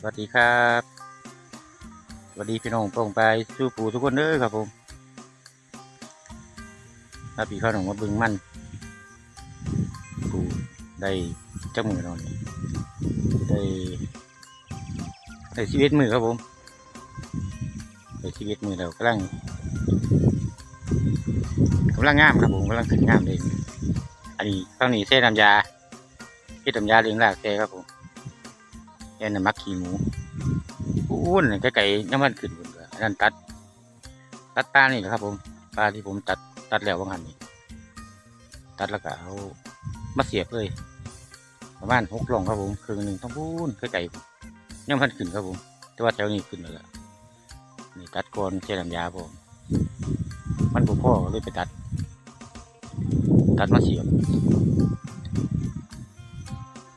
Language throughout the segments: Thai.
สวัสดีครับสวัสดีพี่น้องป้องไปสู้ปู่ทุกคนเด้อครับผมถ้าพี่ข้าวหนองมาบึงมันปู่ได้จักมือเรานี่ได้ได้ชีวิตมือครับผมได้ชีวิตมือเรากำลังกำลังงามครับผมกำลังขึ้นงามเลยอันนี้ข้างนี้เส้นน้ำยาที่น้ำยาเลี้ยงรากแกครับผม แอนน่ะมักขี้หมูอู้นนไก่ๆยังมันขึ้นบนเรืออันนั้นตัด ตัดตานี่แหละครับ ผมปลาที่ผมตัดตัดแล้วว่างหันนี่ตัดแล้วก็เอามาเสียบเลยประมาณหกลงครับผมครึ่งหนึ่งต้องพูนไก่ๆยังมันขึ้นครับผม แต่ว่าแถวนี้ขึ้นแล้วล่ะนี่ตัดก่อนเช่น้ำยาผมมันบุพ่อเลยไปตัด ตัดมาเสียบ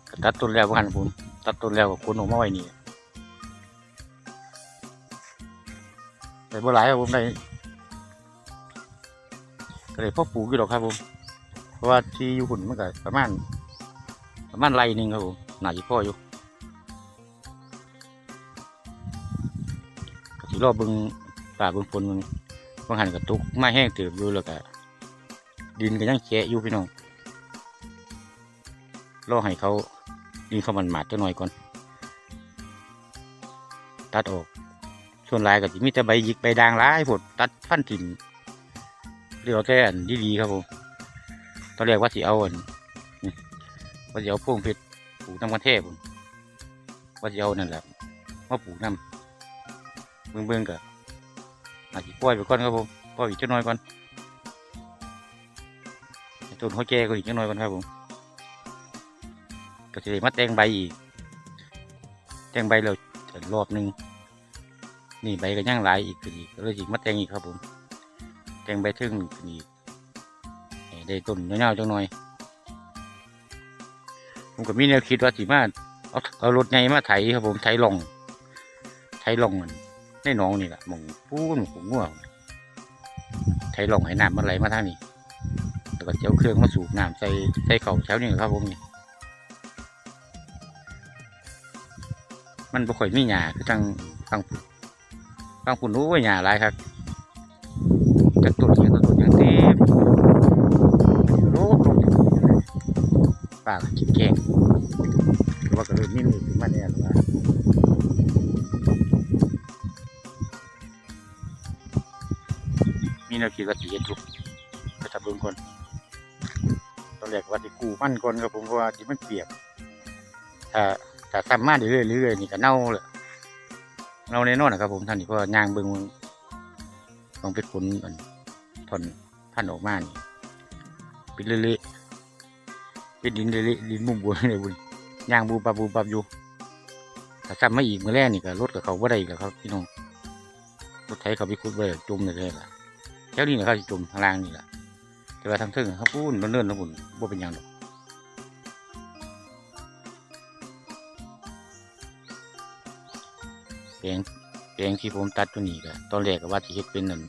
ก็ตัดต้นแล้วว่างหันผม ตัดต้นแล้วก็คนออกมาไว้นี่แต่บ่หลายครับผมได้ก็เลยพ่อปลูกอยู่หรอกครับผมเพราะว่าที่อยู่หุ่นมันก็ประมาณประมาณไรหนึ่งครับผมหนาจีพ่ออยู่ก็สิรอบบึงป่าบึงฝนมึงบางหันก็ตกไม้แห้งเติบอยู่แล้วก็ดินก็ยังแฉะอยู่พี่น้องรอให้เขา ดินเขามันหมาดจังหน่อยก่อน ตัดออก ส่วนลายก็จะมีแต่ใบหยิกใบด่างร้ายผดตัดฟันถิ่นเรียกว่าแค่อันดีๆครับผมตอนแรกว่าสิเอาอันว่าสิเอาพวงเพชรปลูกน้ำกันเทพผมว่าสิเอานั่นแหละมาปลูกน้ำเบิ่งเบิ่งๆก็อาจจะปล่อยไปก่อนครับผมปล่อยอีกจังหน่อยก่อนต้นเขาแก่ก็อีกจังหน่อยก่อนครับผม ก็จะได้มาแต่งใบอีก แต่งใบเราจะรอบหนึ่งนี่ใบก็ย่างหลายอีกขึ้นอีกเลยจิมาแต่งอีกครับผม แต่งใบทึ่งขึ้นอีกได้ต้นเงาๆจังหน่อยผมก็มีแนวคิดว่าสิมาเอาเอารถไงมาไถครับผมไถลงไถลงมันในหนองนี่แหละหมองปูนหมองง่วงไถลงให้น้ำมันไหลมาทางนี้แล้วก็จะเอาเครื่องมาสูบน้ำใส่ใส่เข่าเช้านี่ครับผมนี่ มันบ่ค่อยมีหญ้าคือทางฟังผุนฟังผุนรู้ว่าหญ้าหลายครับจากต้นเขียงต้นอย่างเต็มโลกโลกป่ากกินแกงหรือว่าก็เลยมีมือขึ้นมาเนี่ยหรือว่ามีแนวคิดว่าสิเฮ็ดทุกกระทับเบิ่งก่อนตอนแรกว่าสิกู้มันก่อนครับผมเพราะว่าที่มันเปียกถ้า ถ้าทำมาเรื่อยๆเรื่อยๆนี่ก็เน่าเลยเน่าแน่นอนนะครับ ผมท่านนี่เพราะว่ายางเบิ้งมันต้องไปขนอันถอนพันธุ์ออกมานี่ป็นเละๆป็นดินเละๆดินมุมบวเลยบุญยางบูปับบูปับอยู่ถ้าทำมาอีกเมื่อแรกนี่ก็รถกับเขาว่าได้อีกแล้วครับพี่น้องรถไถเขาไปขุดไว้จมเลยเลยล่ะแถวนี้นะครับจมทางล่างนี่แหละแต่ว่าทางเทิงเขาพูนเนิ่อนๆนะบุญบ่เป็นยังหรอก แปลงแปลงที่ผมตัดตัวนี้ก็ตอนแรกก็ว่าที่เฮ็ดเป็นนั่น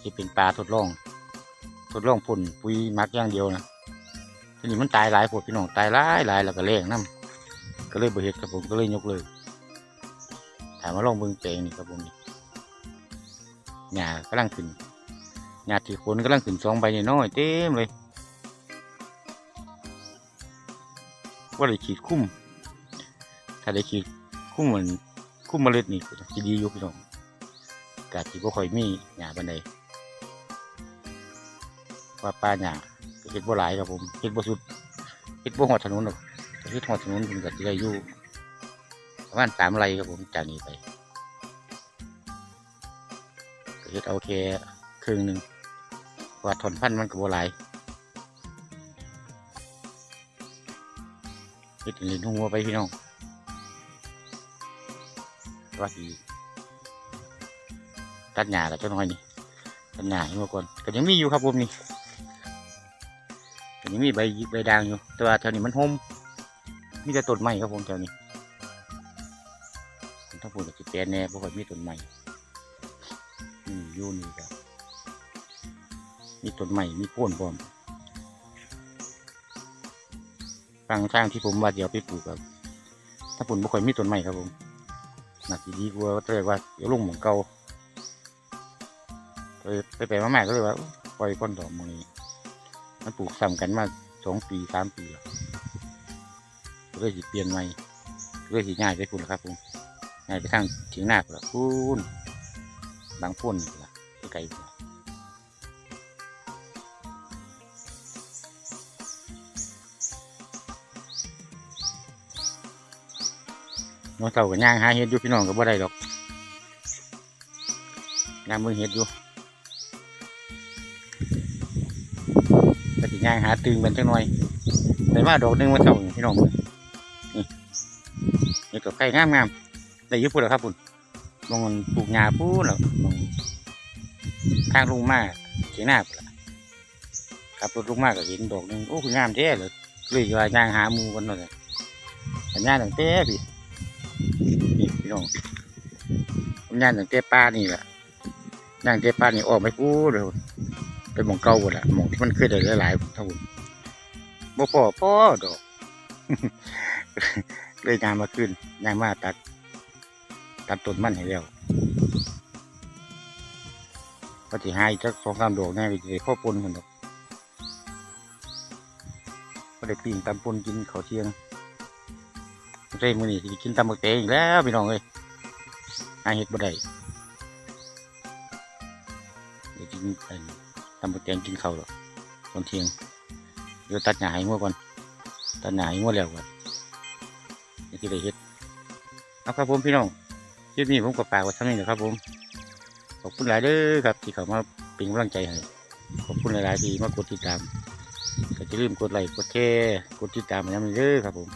เฮ็ดเป็นปลาทดลอง ทดลองพ่นปุ๋ยมักอย่างเดียวนะทีนี้มันตายหลายผดพี่น้องตายหลายหลายแล้วก็แรงน้ำก็เลยบ่เฮ็ดครับผมก็เลยยกเลยถามว่าลองเบิ่งแปลงนี่ครับผมนี่หญ้ากำลังขึ้นหญ้าที่โคนกำลังขึ้นสองใบน้อยเต็มเลยว่าได้ขีดคุ้มถ้าได้ขีดคุ้มเหมือน คุ้มเมล็ดนี่ก็จะดีอยู่พี่น้องกาดที่บ่ค่อยมีหญ้าบันไดว่าปลาหญ้าเฮ็ดบ่หลายครับผมเฮ็ดบ่สุดเฮ็ดบ่หอดถนนหรอกเฮ็ดหอดถนนผมก็สิได้อยู่ประมาณสามไรครับผมจากนี้ไปเฮ็ดเอาแค่ครึ่งหนึ่งว่าถอนพันธุ์มันก็บ่หลายเฮ็ดล่นหัวไปพี่น้อง ว่าสีตัดหญ้าแล้วเจ้าน้อยนี่ตัดหญ้าให้มาก่อนก็ยังมีอยู่ครับผมนี่ก็ยังมีใบใบด่างอยู่ แต่ว่าแถวนี้มันห่มมีแต่ต้นไม้ครับผมแถวนี้ถ้าพูดกับสิแปลนแน่เพราะว่ามีต้นไม้อืมอยู่นี่ครับมีต้นไม้มีโพ่นพร้อมฟังทางที่ผมว่าเดี๋ยวไปปลูกครับ ถ้าปุ่นบ่ค่อยมีต้นไม้ครับผม น่าจะดีกว่าเต่ว่าเดี๋ยวลงหมืองเก่าไปไปไปมาๆก็เลยว่าปล่อยก้อนดอกหมอนี้มันปลูกซ้ำกันมาสองปีสามปีแล้วก็เลยสิเปลี่ยนใหม่ก็เลยสิง่ายไปคุณครับผมง่ายไปทางเถียงนาแล้วคุณบางพุ่นนี่ละไกล ๆพุ่นล่ะน้องเต่ากับย่างหาเห็ดอยู่พี่น้องก็บ่ได้ดอกย่างมือเห็ดอยู่ก็สิย่างหาตึงกันจังหน่อยได้มาดอกหนึงมาเท่าพี่น้องนี่นี่ก็ไข่งามงามได้อยุพุ่นแล้วครับพุ่นมองปลูกหญ้าพูนแล้วมองทางลุงมาเสียงหน้าขับรถลงมากก็เห็นดอกหนึงโอ้คืองามแท้เลยเลยว่าย่างหามูกันหน่อยสัญญาณตั้งแต่พี่ พี่น้องสัญญาณตั้งแต่ป้านี่แหละย่างแต่ป้านี่ออกไปพูดเลยไปหมองเก่าหมดละหมองที่มันเคยได้หลายๆท่าพุ่นบ่พอพ่อดอก เลยงานมาขึ้นงานมาตัด ตัดต้นมันให้แล้วก็สิหายจักสองสามดอกแน่ไปเลยพ่อปนกันดอกก็ได้ปิ้งตำปนกินเขาเที่ยง ไม่มือนี้สิกินตำบักเตงอีกแล้วพี่น้องเอ้ยหาเห็ดบ่ได้เดี๋ยวกินไอ้ตำบักเตงกินข้าวหรอกตอนเที่ยงเดี๋ยวตัดหญ้าให้งัวก่อนตัดหญ้าให้งัวแล้วก่อนเดี๋ยวสิได้เฮ็ดเอาครับผมพี่น้องคลิปนี้ผมก็ฝากว้เท่านี้นะครับผมขอบคุณหลายเด้อครับ ที่เขามาเป็นกำลังใจให้ขอบคุณหลายๆที่มากดติดตามก็จะลืมกดไลค์กดแชร์กดติดตามมาย้ำเด้อครับผม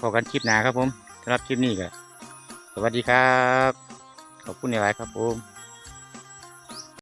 พอกันคลิปหน้าครับผมสำหรับคลิปนี้ก็สวัสดีครับ ขอบคุณหลายครับผม